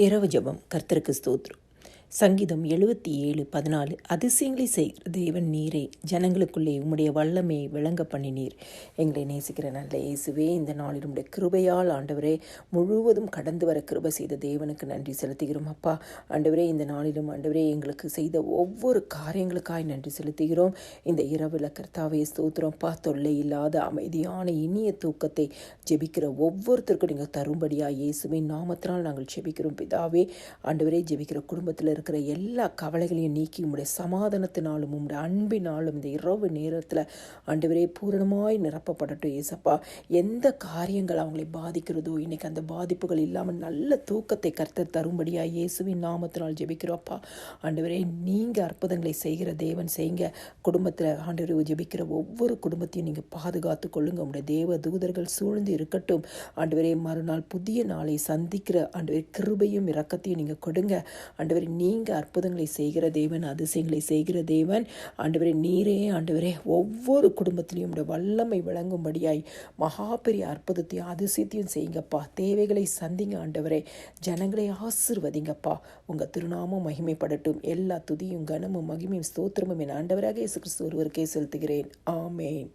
இரவு ஜபம். கர்த்தருக்கு ஸ்தோத்ரம். சங்கீதம் எழுபத்தி ஏழு பதினாலு. அதிசயங்களை செய்கிற தேவன் நீரே ஜனங்களுக்குள்ளே உம்முடைய வல்லமையை விளங்க பண்ணினீர். எங்களை நேசிக்கிற நல்ல இயேசுவே இந்த நாளில் உம்முடைய கிருபையால் ஆண்டவரே முழுவதும் கடந்து வர கிருபை செய்த தேவனுக்கு நன்றி செலுத்துகிறோம் அப்பா. ஆண்டவரே இந்த நாளிலும் ஆண்டவரே எங்களுக்கு செய்த ஒவ்வொரு காரியங்களுக்காய் நன்றி செலுத்துகிறோம். இந்த இரவில் கர்த்தாவே ஸ்தோத்திரம்ப்பா தொல்லை இல்லாத அமைதியான இனிய தூக்கத்தை ஜெபிக்கிற ஒவ்வொருத்தருக்கும் நீங்கள் தரும்படியாக இயேசுவின் நாமத்தினால் நாங்கள் ஜெபிக்கிறோம் பிதாவே. ஆண்டவரே ஜெபிக்கிற குடும்பத்தில் இருக்கிற எல்லா கவலைகளையும் நீக்கி உம்முடைய சமாதானத்தினாலும் உம்முடைய அன்பினாலும் இந்த இரவு நேரத்தில் ஆண்டவரே பூரணமாய் நிரப்பப்படட்டும் ஏசப்பா. எந்த காரியங்கள் அவங்களை பாதிக்கிறதோ இன்றைக்கி அந்த பாதிப்புகள் இல்லாமல் நல்ல தூக்கத்தை கருத்து தரும்படியாக இயேசுவின் நாமத்தினால் ஜெபிக்கிறோப்பா ஆண்டவரே நீங்கள் அற்புதங்களை செய்கிற தேவன் செய்யுங்க. குடும்பத்தில் ஆண்டவரை ஜெபிக்கிற ஒவ்வொரு குடும்பத்தையும் நீங்கள் பாதுகாத்து கொள்ளுங்க. உங்களுடைய தேவ தூதர்கள் சூழ்ந்து இருக்கட்டும். ஆண்டவரே மறுநாள் புதிய நாளை சந்திக்கிற ஆண்டவரை கிருபையும் இரக்கத்தையும் நீங்கள் கொடுங்க. ஆண்டவரே நீங்கள் அற்புதங்களை செய்கிற தேவன் அதிசயங்களை செய்கிற தேவன். ஆண்டவரே நீரே ஆண்டவரே ஒவ்வொரு குடும்பத்திலையும் உடைய வல்லமை விளங்கும்படியாய் மகா பெரிய அற்புதத்தையும் அதிசயத்தையும் செய்யுங்கப்பா. தேவைகளை சந்திங்க ஆண்டவரே. ஜனங்களை ஆசிர்வதிங்கப்பா. உங்கள் திருநாமம் மகிமைப்படட்டும். எல்லா துதியும் கனமும் மகிமையும் ஸ்தோத்திரமும் என் ஆண்டவராக இயேசு கிறிஸ்து ஒருவருக்கே செலுத்துகிறேன். ஆமேன்.